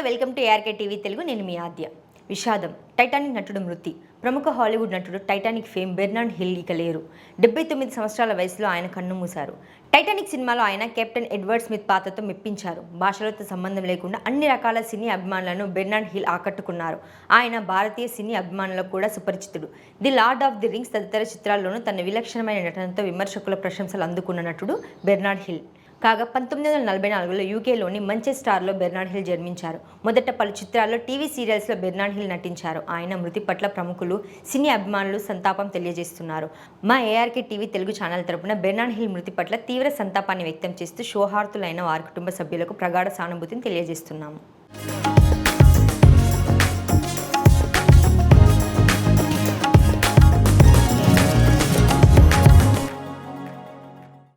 Welcome to ARK TV Telugu. నేను మీ ఆద్య. విషాదం టైటానిక్ నటుడు మృతి. ప్రముఖ హాలీవుడ్ నటుడు టైటానిక్ ఫేమ్ బెర్నార్డ్ హిల్ ఇక లేరు. డెబ్బై తొమ్మిది సంవత్సరాల వయసులో ఆయన కన్నుమూశారు టైటానిక్ సినిమాలో ఆయన కెప్టెన్ ఎడ్వర్డ్ స్మిత్ పాత్రతో మెప్పించారు. భాషలతో సంబంధం లేకుండా అన్ని రకాల సినీ అభిమానులను బెర్నార్డ్ హిల్ ఆకట్టుకున్నారు. ఆయన భారతీయ సినీ అభిమానులకు కూడా సుపరిచితుడు. The Lord of the Rings తదితర చిత్రాల్లోనూ తన విలక్షణమైన నటనతో విమర్శకుల ప్రశంసలు అందుకున్న నటుడు బెర్నార్డ్ హిల్. కాగా పంతొమ్మిది వందల నలభై నాలుగులో యూకేలోని మంచెస్టార్లో బెర్నాడ్ హిల్ జన్మించారు. మొదట పలు చిత్రాల్లో టీవీ సీరియల్స్లో బెర్నాడ్ హిల్ నటించారు. ఆయన మృతి పట్ల ప్రముఖులు సినీ అభిమానులు సంతాపం తెలియజేస్తున్నారు. మా ఏఆర్కే టీవీ తెలుగు ఛానల్ తరపున బెర్నాడ్ హిల్ మృతి పట్ల తీవ్ర సంతాపాన్ని వ్యక్తం చేస్తూ శోహార్తులైన వారి కుటుంబ సభ్యులకు ప్రగాఢ సానుభూతిని తెలియజేస్తున్నాము.